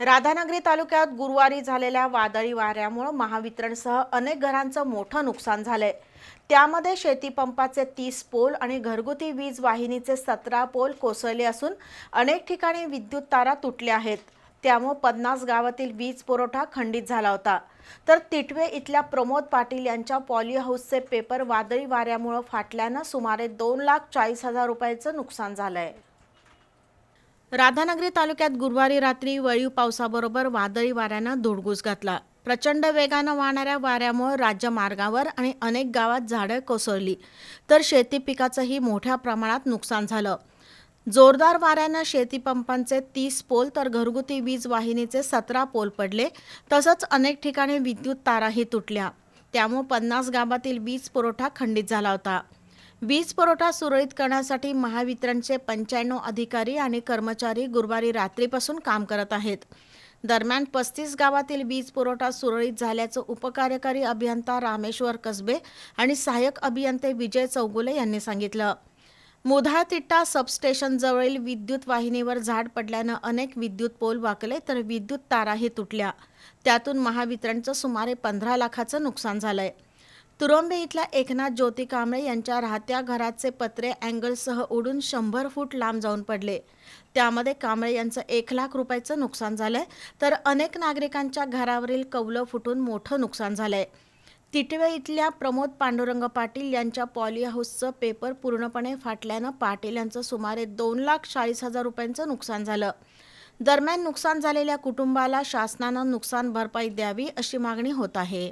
राधानगरी तालुक्यात गुरुवारी झालेल्या वादळी वाऱ्यामुळे महावितरणसह अनेक घरांचं मोठं नुकसान झालंय. त्यामध्ये शेतीपंपाचे तीस पोल आणि घरगुती वीज वाहिनीचे सतरा पोल कोसळले असून अनेक ठिकाणी विद्युत तारा तुटल्या आहेत. त्यामुळे पन्नास गावातील वीज पुरवठा खंडित झाला होता. तर तिटवे इथल्या प्रमोद पाटील यांच्या पॉली हाऊसचे पेपर वादळी वाऱ्यामुळे फाटल्यानं सुमारे दोन लाख चाळीस हजार रुपयाचं नुकसान झालंय. राधानगरी तालुक्यात गुरुवारी रात्री वळीव पावसाबरोबर वादळी वाऱ्यानं धुडगूस घातला. प्रचंड वेगानं वाहणाऱ्या वाऱ्यामुळे राज्यमार्गावर आणि अनेक गावात झाडं कोसळली. तर शेती पिकाचंही मोठ्या प्रमाणात नुकसान झालं. जोरदार वाऱ्यानं शेतीपंपांचे तीस पोल तर घरगुती वीज वाहिनीचे सतरा पोल पडले तसंच अनेक ठिकाणी विद्युत ताराही तुटल्या. त्यामुळे पन्नास गावातील वीज पुरवठा खंडित झाला होता. वीज पुरवठा सुरळीत करण्यासाठी महावितरणचे पंच्याण्णव अधिकारी आणि कर्मचारी गुरुवारी रात्रीपासून काम करत आहेत. दरम्यान पस्तीस गावातील वीज पुरवठा सुरळीत झाल्याचं उपकार्यकारी अभियंता रामेश्वर कसबे आणि सहाय्यक अभियंते विजय चौगुले यांनी सांगितलं. मुधाळ तिट्टा सबस्टेशनजवळील विद्युत वाहिनीवर झाड पडल्यानं अनेक विद्युत पोल वाकले तर विद्युत ताराही तुटल्या. त्यातून महावितरणचं सुमारे पंधरा लाखाचं नुकसान झालंय. तुरंबे इथल्या एकनाथ ज्योती कांबळे यांच्या राहत्या घराचे पत्रे अँगलसह उडून शंभर फूट लांब जाऊन पडले. त्यामध्ये कांबळे यांचं एक लाख रुपयाचं नुकसान झालंय तर अनेक नागरिकांच्या घरावरील कौलं फुटून मोठं नुकसान झालंय. तिटवे इथल्या प्रमोद पांडुरंग पाटील यांच्या पॉली हाऊसचं पेपर पूर्णपणे फाटल्यानं पाटील यांचं सुमारे दोन लाख चाळीस हजार रुपयांचं नुकसान झालं. दरम्यान नुकसान झालेल्या कुटुंबाला शासनानं नुकसान भरपाई द्यावी अशी मागणी होत आहे.